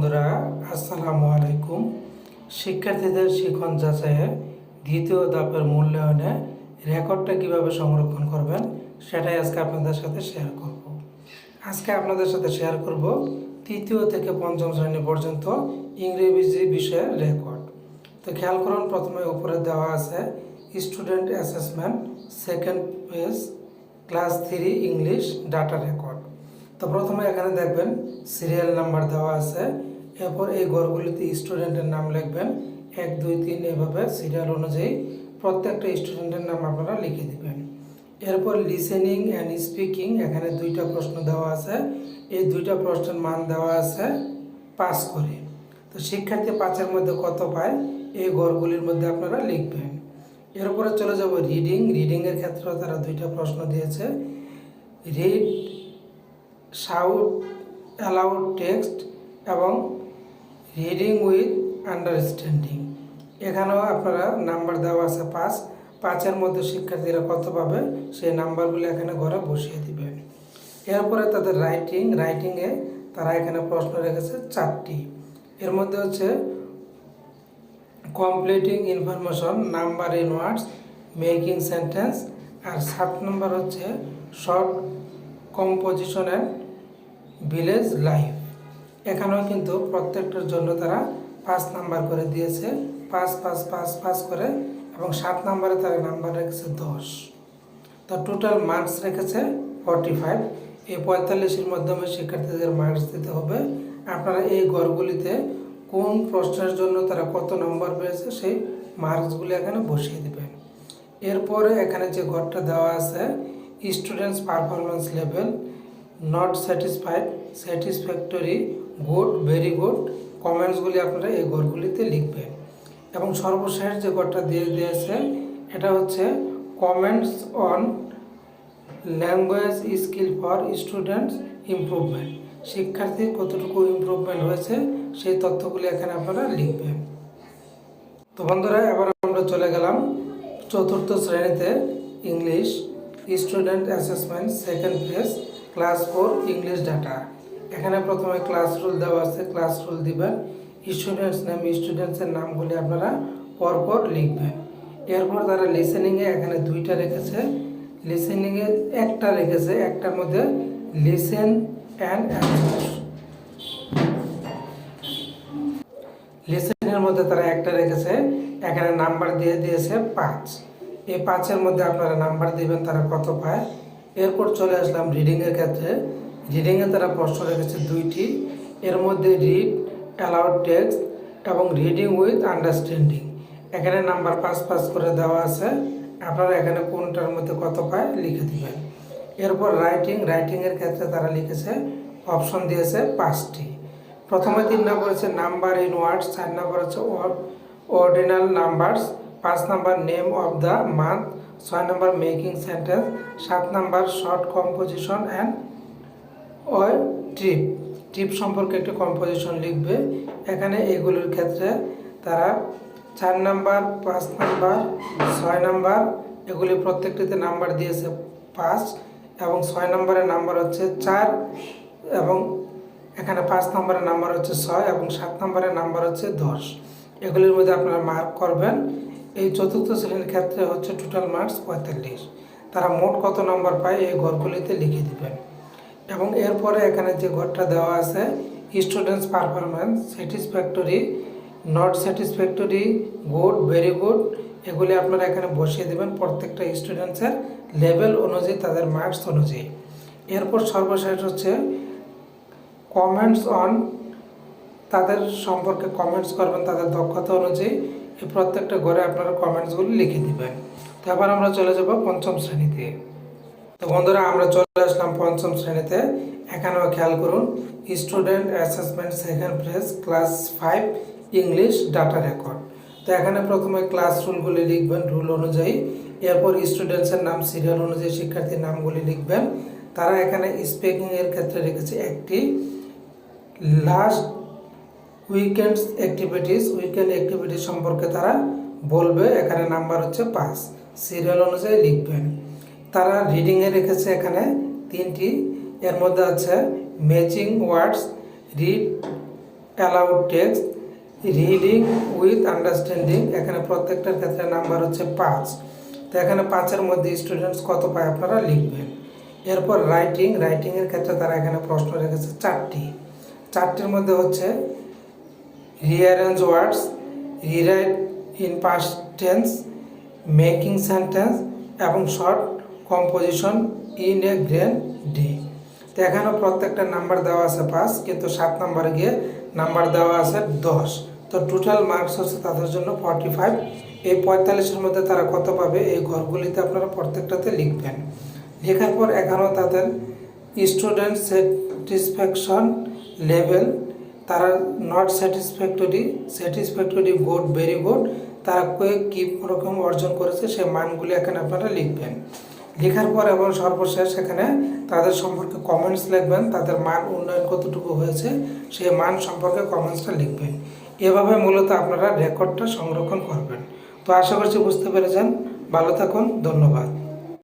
বন্ধুরা, আসসালামু আলাইকুম। শিক্ষার্থীদের শিখন যাচাইয়ে দ্বিতীয় ধাপের মূল্যায়নে রেকর্ডটা কীভাবে সংরক্ষণ করবেন, সেটাই আজকে আপনাদের সাথে শেয়ার করব। আজকে আপনাদের সাথে শেয়ার করব তৃতীয় থেকে পঞ্চম শ্রেণি পর্যন্ত ইংরেজি বিষয়ের রেকর্ড। তো খেয়াল করুন, প্রথমে উপরে দেওয়া আছে student assessment second page class three English data record তো প্রথমে এখানে দেখবেন সিরিয়াল নাম্বার দেওয়া আছে এরপর এই ঘরগুলিতে স্টুডেন্টের নাম লিখবেন এক, দুই, তিন এভাবে সিরিয়াল অনুযায়ী প্রত্যেকটা স্টুডেন্টের নাম আপনারা লিখে দিবেন। এরপর লিসেনিং অ্যান্ড স্পিকিং এখানে দুইটা প্রশ্ন দেওয়া আছে। এই দুইটা প্রশ্নের মান দেওয়া আছে পাস করে। তো শিক্ষার্থী পাঁচের মধ্যে কত পায়? এই ঘরগুলির মধ্যে আপনারা লিখবেন। এরপরে চলে যাব রিডিং রিডিংয়ের ক্ষেত্রেও তারা দুইটা প্রশ্ন দিয়েছে। রিড শাউট অ্যালাউড টেক্সট এবং রিডিং উইথ আন্ডারস্ট্যান্ডিং এখানেও আপনারা নাম্বার দেওয়া আছে পাঁচ। পাঁচের মধ্যে শিক্ষার্থীরা কত পাবে? সেই নাম্বারগুলো এখানে ঘরে বসিয়ে দিবেন। এরপরে তাদের রাইটিং রাইটিংয়ে তারা এখানে প্রশ্ন রেখেছে চারটি। এর মধ্যে হচ্ছে completing information number in words making sentence আর সাত নম্বর হচ্ছে short composition and village life এখানেও কিন্তু প্রত্যেকটার জন্য তারা পাঁচ নাম্বার করে দিয়েছে। পাঁচ পাঁচ পাঁচ পাঁচ করে এবং সাত নাম্বারে তারা নাম্বার রেখেছে দশ। তো টোটাল মার্কস রেখেছে ফর্টি ফাইভ এই পঁয়তাল্লিশের মাধ্যমে শিক্ষার্থীদের মার্কস দিতে হবে। আপনারা এই ঘরগুলিতে কোন প্রশ্নের জন্য তারা কত নম্বর পেয়েছে সেই মার্কসগুলি এখানে বসিয়ে দেবেন। এরপরে এখানে যে ঘরটা দেওয়া আছে students performance level not satisfied satisfactory good, very good, কমেন্টসগুলি আপনারা এই ঘরগুলিতে লিখবেন। এবং সর্বশেষ যে ঘরটা দিয়ে দিয়েছে, এটা হচ্ছে comments on language skill for students improvement. শিক্ষার্থীর কতটুকু ইমপ্রুভমেন্ট হয়েছে, সেই তথ্যগুলি এখানে আপনারা লিখবেন। তো বন্ধুরা, এবার আমরা চলে গেলাম চতুর্থ শ্রেণীতে English student assessment, second phase, class four, English data. এখানে প্রথমে ক্লাস রুল দেওয়া আছে ক্লাস রুল দিবেন। স্টুডেন্টস নেম স্টুডেন্টসের নামগুলি আপনারা পরপর লিখবেন। এরপর তারা লিসেনিংয়ে এখানে দুইটা রেখেছে লিসেনিংয়ে একটা রেখেছে একটার মধ্যে লিসেন অ্যান্ড লিসেনের মধ্যে তারা একটা রেখেছে এখানে নাম্বার দিয়ে দিয়েছে পাঁচ। এই পাঁচের মধ্যে আপনারা নাম্বার দিবেন তারা কত পায়। এরপর চলে আসলাম রিডিংয়ের ক্ষেত্রে। রিডিংয়ে তারা প্রশ্ন রেখেছে দুইটি। এর মধ্যে রিড অ্যালাউড টেক্সট এবং রিডিং উইথ আন্ডারস্ট্যান্ডিং এখানে নাম্বার পাঁচ পাঁচ করে দেওয়া আছে। আপনারা এখানে কোনটার মধ্যে কত পায় লিখে দেবেন। এরপর রাইটিং রাইটিংয়ের ক্ষেত্রে তারা লিখেছে অপশন দিয়েছে পাঁচটি। প্রথমে তিন নম্বর হচ্ছে নাম্বার ইন ওয়ার্ডস চার নম্বর হচ্ছে অর্ডিনাল নাম্বারস পাঁচ number name of the month ছয় নম্বর মেকিং সেন্টেন্স সাত নাম্বার শর্ট কম্পোজিশন অ্যান্ড ও ট্রিপ। ট্রিপ সম্পর্কে একটি কম্পোজিশন লিখবে। এখানে এগুলোর ক্ষেত্রে তারা চার নাম্বার, পাঁচ নাম্বার, ছয় নাম্বার, এগুলি প্রত্যেকটিতে নাম্বার দিয়েছে পাঁচ এবং ছয় নম্বরের নাম্বার হচ্ছে চার এবং এখানে পাঁচ নম্বরের নাম্বার হচ্ছে ছয় এবং সাত নম্বরের নাম্বার হচ্ছে দশ। এগুলির মধ্যে আপনারা মার্ক করবেন। এই চতুর্থ শ্রেণির ক্ষেত্রে হচ্ছে টোটাল মার্কস পঁয়তাল্লিশ। তারা মোট কত নম্বর পায় এই ঘরগুলিতে লিখে দিবেন। এবং এরপরে এখানে যে ঘরটা দেওয়া আছে students performance satisfactory not satisfactory good very good এগুলি আপনারা এখানে বসিয়ে দেবেন প্রত্যেকটা স্টুডেন্টসের লেভেল অনুযায়ী, তাদের মার্কস অনুযায়ী। এরপর সর্বশেষ হচ্ছে কমেন্টস অন তাদের সম্পর্কে কমেন্টস করবেন, তাদের দক্ষতা অনুযায়ী, এই প্রত্যেকটা ঘরে আপনারা কমেন্টসগুলি লিখে দিবেন। তো এবার আমরা চলে যাব পঞ্চম শ্রেণীতে তো বন্ধুরা, আমরা চলে আসলাম পঞ্চম শ্রেণীতে। এখানেও খেয়াল করুন student assessment second phase class five English data record তো এখানে প্রথমে ক্লাস রুলগুলি লিখবেন রুল অনুযায়ী। এরপর স্টুডেন্টসের নাম সিরিয়াল অনুযায়ী শিক্ষার্থীর নামগুলি লিখবেন। তারা এখানে স্পিকিংয়ের ক্ষেত্রে রেখেছে একটি last weekends activities weekend activities সম্পর্কে তারা বলবে। এখানে নাম্বার হচ্ছে পাঁচ। সিরিয়াল অনুযায়ী লিখবেন। তারা রিডিংয়ে রেখেছে এখানে তিনটি। এর মধ্যে আছে matching words read aloud text reading with understanding এখানে প্রত্যেকটার ক্ষেত্রে নাম্বার হচ্ছে পাঁচ। তো এখানে পাঁচের মধ্যে স্টুডেন্টস কত পায় আপনারা লিখবেন। এরপর রাইটিং রাইটিংয়ের ক্ষেত্রে তারা এখানে প্রশ্ন রেখেছে চারটি। চারটির মধ্যে হচ্ছে rearrange words rewrite in past tense making sentence এবং short composition in a green day তো এখানেও প্রত্যেকটা নাম্বার দেওয়া আছে পাঁচ, কিন্তু সাত নাম্বারে গিয়ে নাম্বার দেওয়া আছে দশ। তো টোটাল মার্কস হচ্ছে তাদের জন্য ফর্টি ফাইভ এই পঁয়তাল্লিশের মধ্যে তারা কত পাবে? এই ঘরগুলিতে আপনারা প্রত্যেকটাতে লিখবেন। লেখার পর এখানেও তাদের স্টুডেন্ট স্যাটিসফ্যাকশন লেভেল তারা not satisfactory satisfactory good very good তারা কী রকম অর্জন করেছে, সেই মানগুলি এখানে আপনারা লিখবেন। লেখার পর এবং সর্বশেষ সেখানে তাদের সম্পর্কে কমেন্টস লিখবেন, তাদের মান উন্নয়ন কতটুকু হয়েছে সেই মান সম্পর্কে কমেন্টসটা লিখবেন। এভাবে মূলত আপনারা রেকর্ডটা সংরক্ষণ করবেন। তো আশা করছি বুঝতে পেরেছেন। ভালো থাকুন, ধন্যবাদ।